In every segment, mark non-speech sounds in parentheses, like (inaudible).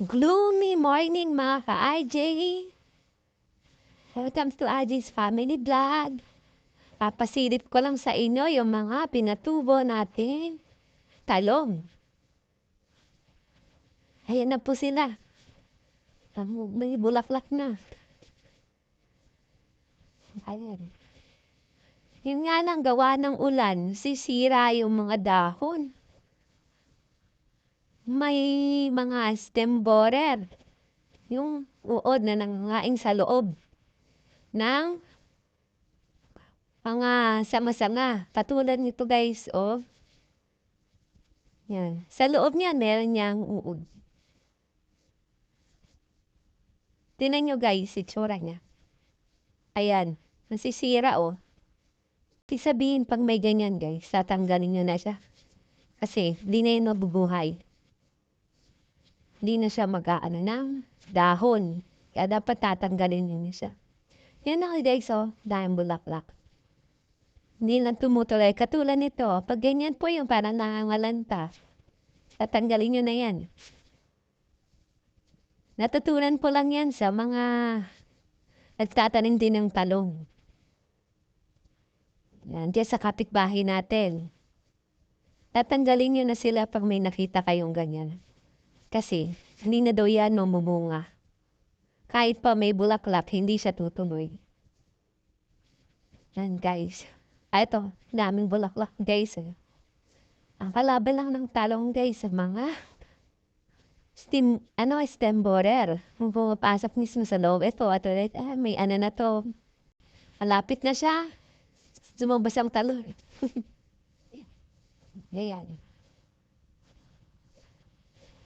Gloomy morning mga ka-IJ. Welcome to IJ's Family Vlog. Papasilip ko lang sa inyo yung mga pinatubo natin. Talong. Ayan na po sila. May bulaklak na. Ayan. Yun nga lang, gawa ng ulan, sisira yung mga dahon. May mga stem borer. Yung uod na nangangaing sa loob ng mga sama-sama. Katulad nito guys, oh. Yan. Sa loob niyan, meron niyang uod. Tinan nyo guys, itsura niya. Ayan. Nasisira, oh. Sabihin, pag may ganyan guys, tatanggalin nyo na siya. Kasi, di na yun mabubuhay. Hindi na siya mag-aano ng dahon. Kaya dapat tatanggalin na siya. Yan ako guys, oh. Dahil bulaklak. Hindi lang tumutuloy. Katulad nito, pag ganyan po yung parang nangangalanta, tatanggalin nyo na yan. Natutunan po lang yan sa mga nagtatanim din ng talong. Yan, dyan sa kapitbahay natin. Tatanggalin nyo na sila pag may nakita kayong ganyan. Kasi, hindi na daw yan mamumunga. Kahit pa may bulaklak, hindi siya tutuloy. Yan, guys. Ah, ito, daming bulaklak, guys. eh. Ang kalaban lang ng talong, guys, sa mga steam, ano, stem borer. Pumapasok mismo sa loob, ito, at ulit, ah, may ano na to. Malapit na siya. Sumabas ang talon. (laughs) Ayan.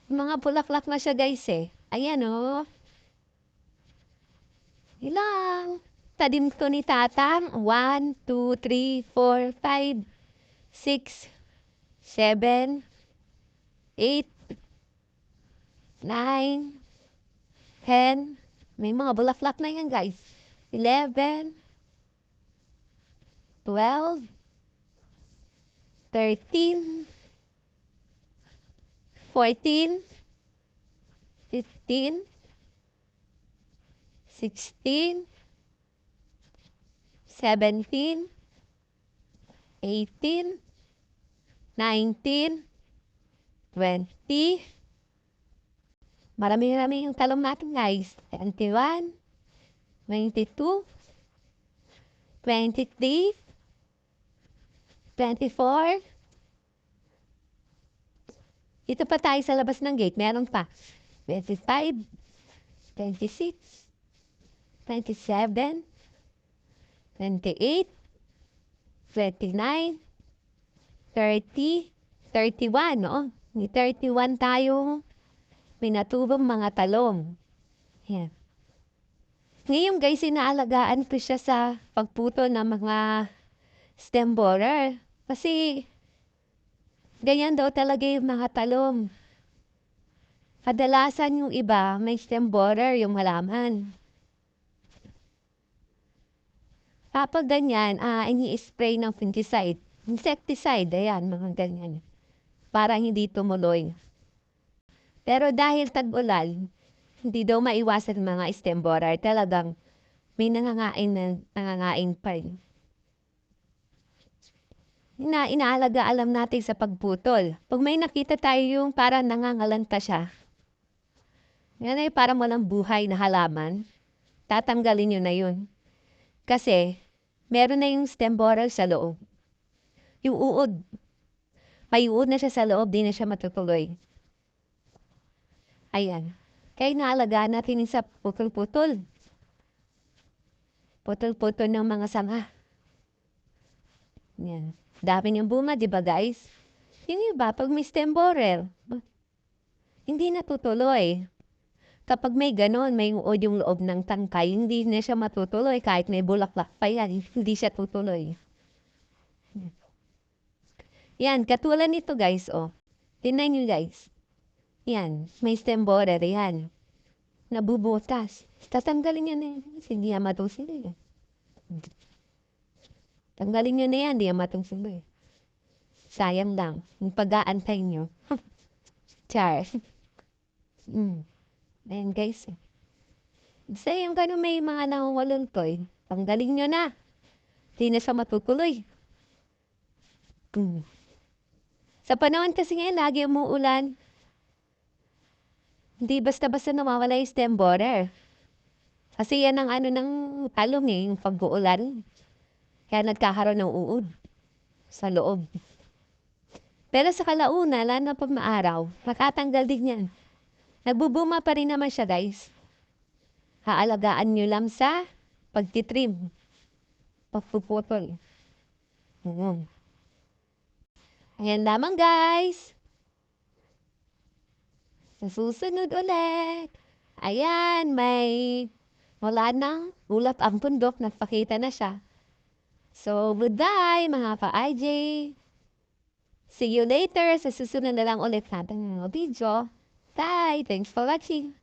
Mga bulaklak na siya, guys, eh. Ayan, oh. Ilang. Tadim to ni tatang. 1, 2, 3, 4, 5, 6, 7, 8, 9, 10. May mga bulaklak na yan, guys. 11, 12, 13, 14, 15, 16, 17, 18, 19, 20. Marami-rami yung talong natin, guys. 21, 22, 23, 24. Ito pa tayo sa labas ng gate. Meron pa. 25, 26, 27, 28, 29, 30, 31, no? May 31 tayong pinatubong mga talong. Yan. Ngayon guys, inaalagaan ko siya sa pagputo ng mga stem borer. Kasi, ganyan daw talaga yung mga talong. Kadalasan yung iba, may stem borer yung halaman. Kapag ganyan, ah, ini-spray ng fungicide. Insecticide, ayan, mga ganyan. Para hindi tumuloy. Pero dahil tag-ulan, hindi daw maiwasan mga stem borer. Talagang may nangangain na nangangain pa. Ina inaalaga alam natin sa pagputol. Pag may nakita tayo yung para nangangalanta siya, yan ay para walang buhay na halaman, tatanggalin nyo na yun. Kasi, meron na yung stem borer sa loob. Yung uod. May uod na siya sa loob, di na siya matutuloy. Ayan. Kaya naalagaan natin sa putol-putol. Putol-putol ng mga sanga. Yan. Dami niyang buma, di ba guys? Yung iba, pag may stem borer, hindi natutuloy. Kapag may ganon, may uod yung loob ng tangkay, hindi na siya matutuloy kahit may bulaklak pa yan, hindi siya tutuloy. Yan, katulad nito guys, oh. Tingnan nyo guys. Yan, may stem borer, yan. Nabubutas. Tatanggalin niya na yan. Hindi yan matusin. Tanggalin nyo na yan, di yan matusin eh. Sayang lang. Yung pag-aantay nyo. (laughs) Char. Mm. Ayan guys. Basta yung ganun may mga nangungulang toy, tanggalin nyo na. Di na siya matutuloy. Hmm. Sa panahon kasi ngayon, lagi umuulan. Hindi basta-basta nawawala yung stem border. Kasi yan ang ano ng talong eh, yung pag-uulan. Kaya nagkakaroon ng uod sa loob. Pero sa kalauna, lalo na pag maaraw, makatanggal din yan. Nagbubuma pa rin naman siya guys. Haalagaan nyo lang sa pagtitrim. Pagpuputol. Mm. Ayan lamang guys. Sa susunod ulit. Ayan, may wala nang ulap ang bundok. Nagpakita na siya. So, goodbye mga ka-IJ. See you later sa susunod na lang ulit natin ng video. Bye! Thanks for watching.